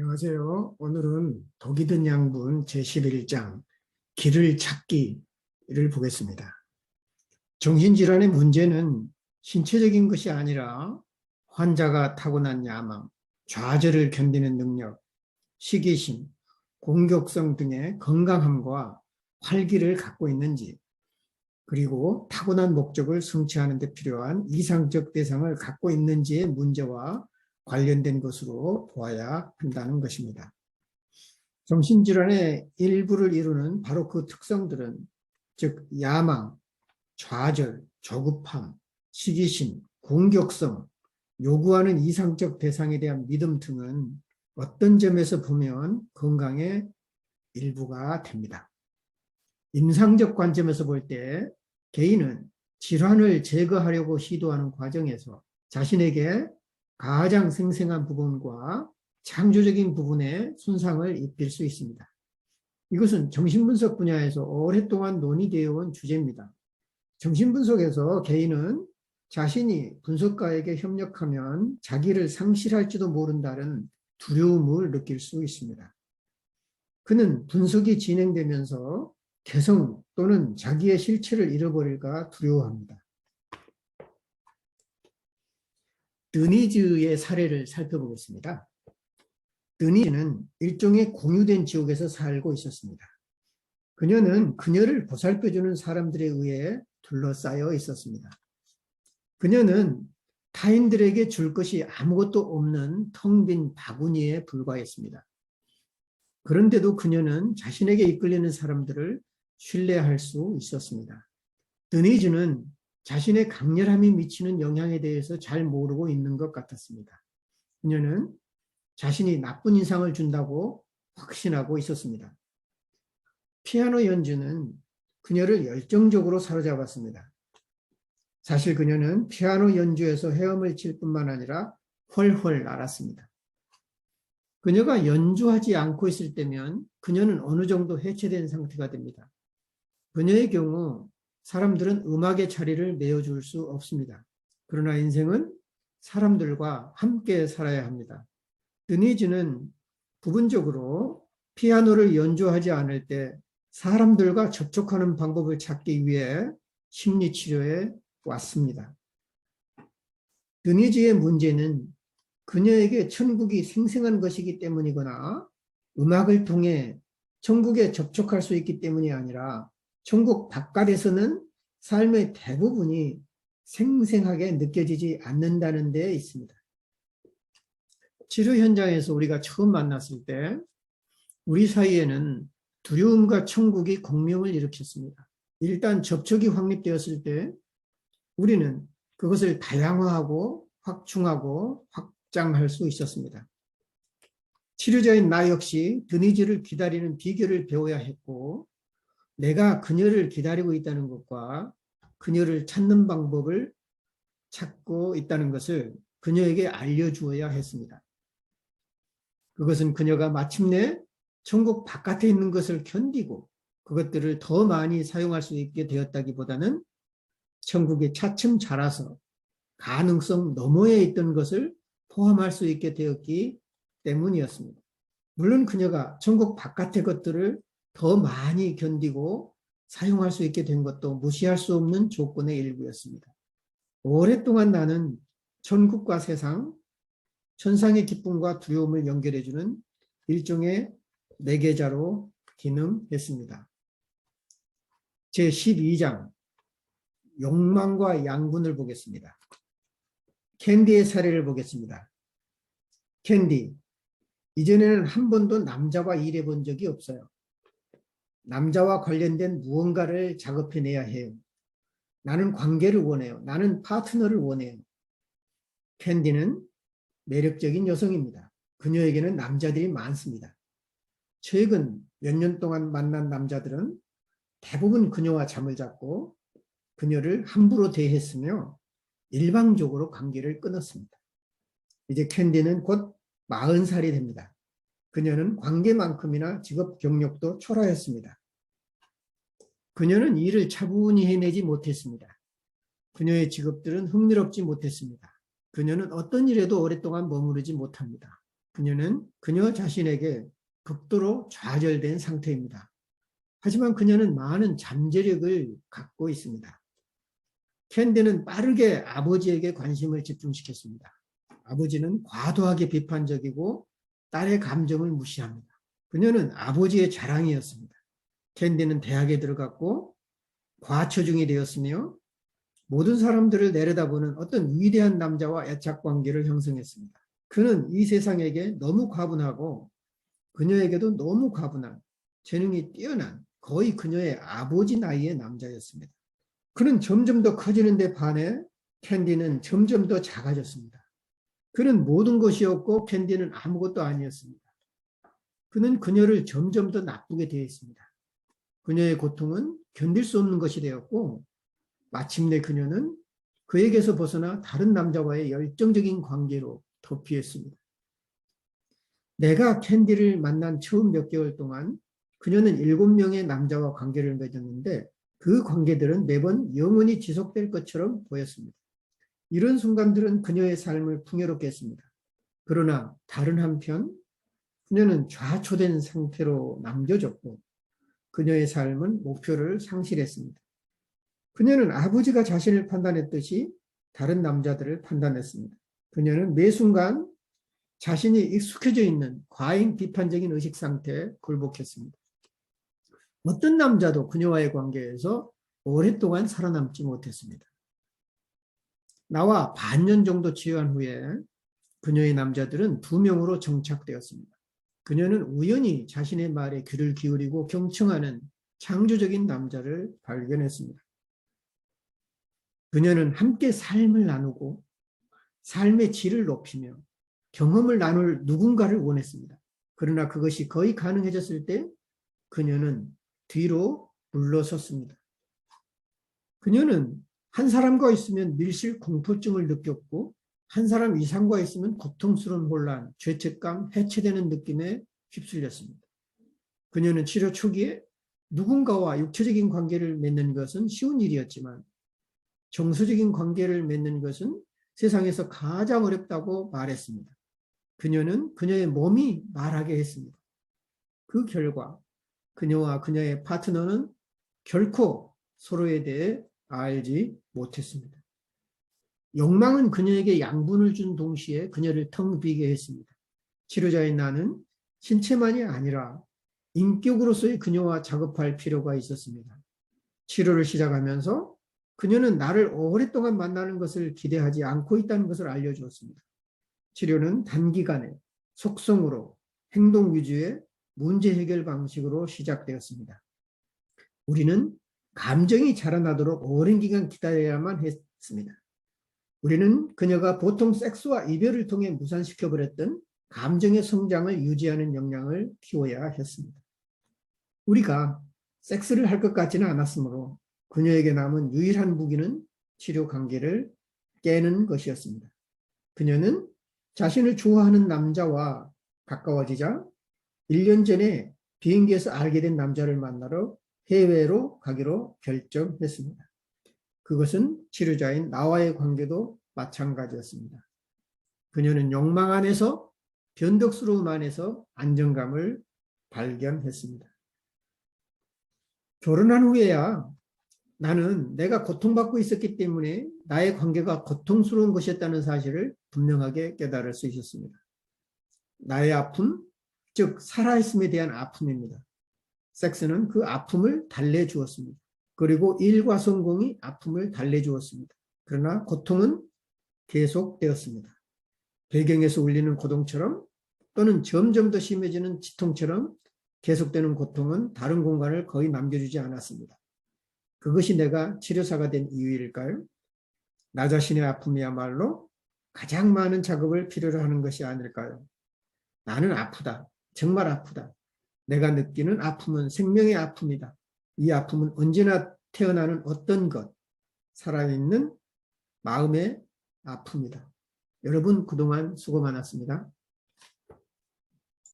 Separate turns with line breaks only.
안녕하세요. 오늘은 독이 든 양분 제11장 길을 찾기를 보겠습니다. 정신질환의 문제는 신체적인 것이 아니라 환자가 타고난 야망, 좌절을 견디는 능력, 시기심, 공격성 등의 건강함과 활기를 갖고 있는지, 그리고 타고난 목적을 성취하는 데 필요한 이상적 대상을 갖고 있는지의 문제와 관련된 것으로 보아야 한다는 것입니다. 정신질환의 일부를 이루는 바로 그 특성들은 즉 야망, 좌절, 조급함, 시기심, 공격성, 요구하는 이상적 대상에 대한 믿음 등은 어떤 점에서 보면 건강의 일부가 됩니다. 임상적 관점에서 볼 때 개인은 질환을 제거하려고 시도하는 과정에서 자신에게 가장 생생한 부분과 창조적인 부분에 손상을 입힐 수 있습니다. 이것은 정신분석 분야에서 오랫동안 논의되어 온 주제입니다. 정신분석에서 개인은 자신이 분석가에게 협력하면 자기를 상실할지도 모른다는 두려움을 느낄 수 있습니다. 그는 분석이 진행되면서 개성 또는 자기의 실체를 잃어버릴까 두려워합니다. 드니즈의 사례를 살펴보겠습니다. 드니즈는 일종의 공유된 지옥에서 살고 있었습니다. 그녀는 그녀를 보살펴주는 사람들에 의해 둘러싸여 있었습니다. 그녀는 타인들에게 줄 것이 아무것도 없는 텅 빈 바구니에 불과했습니다. 그런데도 그녀는 자신에게 이끌리는 사람들을 신뢰할 수 있었습니다. 드니즈는 자신의 강렬함이 미치는 영향에 대해서 잘 모르고 있는 것 같았습니다. 그녀는 자신이 나쁜 인상을 준다고 확신하고 있었습니다. 피아노 연주는 그녀를 열정적으로 사로잡았습니다. 사실 그녀는 피아노 연주에서 헤엄을 칠 뿐만 아니라 헐헐 날았습니다. 그녀가 연주하지 않고 있을 때면 그녀는 어느 정도 해체된 상태가 됩니다. 그녀의 경우 사람들은 음악의 자리를 메워줄 수 없습니다. 그러나 인생은 사람들과 함께 살아야 합니다. 드니즈는 부분적으로 피아노를 연주하지 않을 때 사람들과 접촉하는 방법을 찾기 위해 심리치료에 왔습니다. 드니즈의 문제는 그녀에게 천국이 생생한 것이기 때문이거나 음악을 통해 천국에 접촉할 수 있기 때문이 아니라 천국 바깥에서는 삶의 대부분이 생생하게 느껴지지 않는다는 데 있습니다. 치료 현장에서 우리가 처음 만났을 때 우리 사이에는 두려움과 천국이 공명을 일으켰습니다. 일단 접촉이 확립되었을 때 우리는 그것을 다양화하고 확충하고 확장할 수 있었습니다. 치료자인 나 역시 드니즈를 기다리는 비결을 배워야 했고 내가 그녀를 기다리고 있다는 것과 그녀를 찾는 방법을 찾고 있다는 것을 그녀에게 알려주어야 했습니다. 그것은 그녀가 마침내 천국 바깥에 있는 것을 견디고 그것들을 더 많이 사용할 수 있게 되었다기보다는 천국에 차츰 자라서 가능성 너머에 있던 것을 포함할 수 있게 되었기 때문이었습니다. 물론 그녀가 천국 바깥의 것들을 더 많이 견디고 사용할 수 있게 된 것도 무시할 수 없는 조건의 일부였습니다. 오랫동안 나는 천국과 세상, 천상의 기쁨과 두려움을 연결해주는 일종의 매개자로 기능했습니다. 제12장 욕망과 양분을 보겠습니다. 캔디의 사례를 보겠습니다. 캔디, 이전에는 한 번도 남자와 일해 본 적이 없어요. 남자와 관련된 무언가를 작업해내야 해요. 나는 관계를 원해요. 나는 파트너를 원해요. 캔디는 매력적인 여성입니다. 그녀에게는 남자들이 많습니다. 최근 몇 년 동안 만난 남자들은 대부분 그녀와 잠을 잤고 그녀를 함부로 대했으며 일방적으로 관계를 끊었습니다. 이제 캔디는 곧 40살이 됩니다. 그녀는 관계만큼이나 직업 경력도 초라했습니다. 그녀는 일을 차분히 해내지 못했습니다. 그녀의 직업들은 흥미롭지 못했습니다. 그녀는 어떤 일에도 오랫동안 머무르지 못합니다. 그녀는 그녀 자신에게 극도로 좌절된 상태입니다. 하지만 그녀는 많은 잠재력을 갖고 있습니다. 캔디는 빠르게 아버지에게 관심을 집중시켰습니다. 아버지는 과도하게 비판적이고 딸의 감정을 무시합니다. 그녀는 아버지의 자랑이었습니다. 캔디는 대학에 들어갔고 과초중이 되었으며 모든 사람들을 내려다보는 어떤 위대한 남자와 애착 관계를 형성했습니다. 그는 이 세상에게 너무 과분하고 그녀에게도 너무 과분한 재능이 뛰어난 거의 그녀의 아버지 나이의 남자였습니다. 그는 점점 더 커지는데 반해 캔디는 점점 더 작아졌습니다. 그는 모든 것이었고 캔디는 아무것도 아니었습니다. 그는 그녀를 점점 더 나쁘게 대했습니다. 그녀의 고통은 견딜 수 없는 것이 되었고 마침내 그녀는 그에게서 벗어나 다른 남자와의 열정적인 관계로 도피했습니다. 내가 캔디를 만난 처음 몇 개월 동안 그녀는 일곱 명의 남자와 관계를 맺었는데 그 관계들은 매번 영원히 지속될 것처럼 보였습니다. 이런 순간들은 그녀의 삶을 풍요롭게 했습니다. 그러나 다른 한편 그녀는 좌초된 상태로 남겨졌고 그녀의 삶은 목표를 상실했습니다. 그녀는 아버지가 자신을 판단했듯이 다른 남자들을 판단했습니다. 그녀는 매 순간 자신이 익숙해져 있는 과잉 비판적인 의식 상태에 굴복했습니다. 어떤 남자도 그녀와의 관계에서 오랫동안 살아남지 못했습니다. 나와 반년 정도 치유한 후에 그녀의 남자들은 두 명으로 정착되었습니다. 그녀는 우연히 자신의 말에 귀를 기울이고 경청하는 창조적인 남자를 발견했습니다. 그녀는 함께 삶을 나누고 삶의 질을 높이며 경험을 나눌 누군가를 원했습니다. 그러나 그것이 거의 가능해졌을 때 그녀는 뒤로 물러섰습니다. 그녀는 한 사람과 있으면 밀실 공포증을 느꼈고 한 사람 이상과 있으면 고통스러운 혼란, 죄책감, 해체되는 느낌에 휩쓸렸습니다. 그녀는 치료 초기에 누군가와 육체적인 관계를 맺는 것은 쉬운 일이었지만 정서적인 관계를 맺는 것은 세상에서 가장 어렵다고 말했습니다. 그녀는 그녀의 몸이 말하게 했습니다. 그 결과 그녀와 그녀의 파트너는 결코 서로에 대해 알지 못했습니다. 욕망은 그녀에게 양분을 준 동시에 그녀를 텅 비게 했습니다. 치료자인 나는 신체만이 아니라 인격으로서의 그녀와 작업할 필요가 있었습니다. 치료를 시작하면서 그녀는 나를 오랫동안 만나는 것을 기대하지 않고 있다는 것을 알려주었습니다. 치료는 단기간에 속성으로 행동 위주의 문제 해결 방식으로 시작되었습니다. 우리는 감정이 자라나도록 오랜 기간 기다려야만 했습니다. 우리는 그녀가 보통 섹스와 이별을 통해 무산시켜버렸던 감정의 성장을 유지하는 역량을 키워야 했습니다. 우리가 섹스를 할 것 같지는 않았으므로 그녀에게 남은 유일한 무기는 치료 관계를 깨는 것이었습니다. 그녀는 자신을 좋아하는 남자와 가까워지자 1년 전에 비행기에서 알게 된 남자를 만나러 해외로 가기로 결정했습니다. 그것은 치료자인 나와의 관계도 마찬가지였습니다. 그녀는 욕망 안에서 변덕스러움 안에서 안정감을 발견했습니다. 결혼한 후에야 나는 내가 고통받고 있었기 때문에 나의 관계가 고통스러운 것이었다는 사실을 분명하게 깨달을 수 있었습니다. 나의 아픔, 즉 살아있음에 대한 아픔입니다. 섹스는 그 아픔을 달래주었습니다. 그리고 일과 성공이 아픔을 달래주었습니다. 그러나 고통은 계속되었습니다. 배경에서 울리는 고동처럼 또는 점점 더 심해지는 지통처럼 계속되는 고통은 다른 공간을 거의 남겨주지 않았습니다. 그것이 내가 치료사가 된 이유일까요? 나 자신의 아픔이야말로 가장 많은 작업을 필요로 하는 것이 아닐까요? 나는 아프다. 정말 아프다. 내가 느끼는 아픔은 생명의 아픔이다. 이 아픔은 언제나 태어나는 어떤 것, 살아있는 마음의 아픔이다. 여러분 그동안 수고 많았습니다.